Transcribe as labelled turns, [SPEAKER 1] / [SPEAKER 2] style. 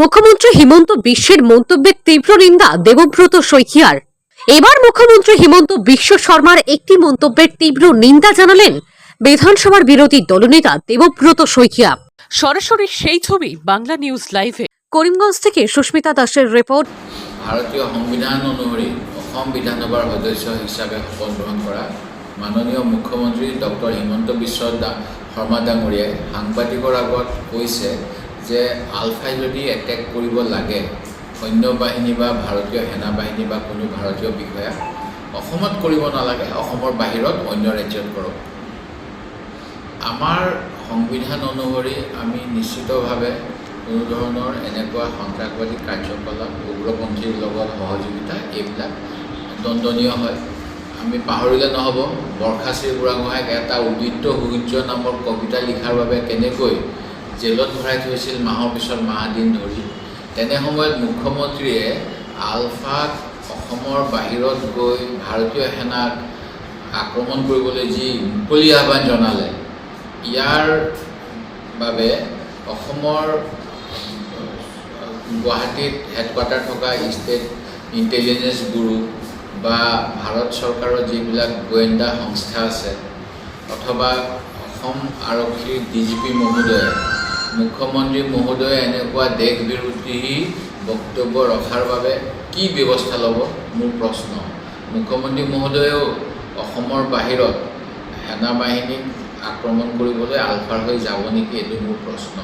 [SPEAKER 1] মুখ্যমন্ত্রী হিমন্ত বিশ্বের মন্তব্যের তীব্র নিন্দা দেবব্রত শইকিয়ার। এবার মুখ্যমন্ত্রী হিমন্ত বিশ্ব শর্মার একটি মন্তব্যের তীব্র নিন্দা জানালেন বিধানসভার বিরোধী দলনেতা দেবব্রত শইকিয়া।
[SPEAKER 2] সরাসরি সেই ছবি বাংলা নিউজ লাইভে।
[SPEAKER 1] করিমগঞ্জ থেকে সুস্মিতা দাসের রিপোর্ট।
[SPEAKER 3] ভাৰতীয় সংবিধান অনুসৰি অসম বিধানসভাৰ সদস্য হিচাপে শপত গ্ৰহণ কৰা মাননীয় মুখ্যমন্ত্ৰী ডক্টৰ হিমন্ত বিশ্ব দা শৰ্মা ডাঙৰীয়াই সাংবাদিকৰ আগত কৈছে যে আলফাই যদি এটেক কৰিব লাগে সৈন্য বাহিনী বা ভাৰতীয় সেনা বাহিনী বা কোনো ভাৰতীয় বিষয়া অসমত কৰিব নালাগে অসমৰ বাহিৰত অন্য ৰাজ্যত কৰক। আমাৰ সংবিধান অনুসৰি আমি নিশ্চিতভাৱে কোনো ধৰণৰ এনেকুৱা সন্ত্ৰাসবাদী কাৰ্যকলাপ উগ্ৰপন্থীৰ লগত সহযোগিতা এইবিলাক দণ্ডনীয় হয়। আমি পাহৰিলে নহ'ব বৰ্ষাশ্ৰী বুঢ়াগোহাঁইক এটা উদিত্য সূৰ্য নামৰ কবিতা লিখাৰ বাবে কেনেকৈ জেলত ভৰাই থৈছিল মাহৰ পিছত মাহ দিন ধৰি। তেনে সময়ত মুখ্যমন্ত্ৰীয়ে আলফাক অসমৰ বাহিৰত গৈ ভাৰতীয় সেনাক আক্ৰমণ কৰিবলৈ যি মুকলি আহ্বান জনালে ইয়াৰ বাবে অসমৰ গুৱাহাটীত হেডকোৱাৰ্টাৰ থকা ষ্টেট ইণ্টেলিজেঞ্চ ব্যুৰো বা ভাৰত চৰকাৰৰ যিবিলাক গোয়েন্দা সংস্থা আছে অথবা অসম আৰক্ষীৰ ডি জি পি মহোদয়ে মুখ্যমন্ত্ৰী মহোদয়ে এনেকুৱা দেশ বিৰোধী বক্তব্য ৰখাৰ বাবে কি ব্যৱস্থা ল'ব? মোৰ প্ৰশ্ন। মুখ্যমন্ত্ৰী মহোদয়েও অসমৰ বাহিৰত সেনা বাহিনীক আক্ৰমণ কৰিবলৈ আলফাৰ হৈ যাব নেকি? এইটো মোৰ প্ৰশ্ন।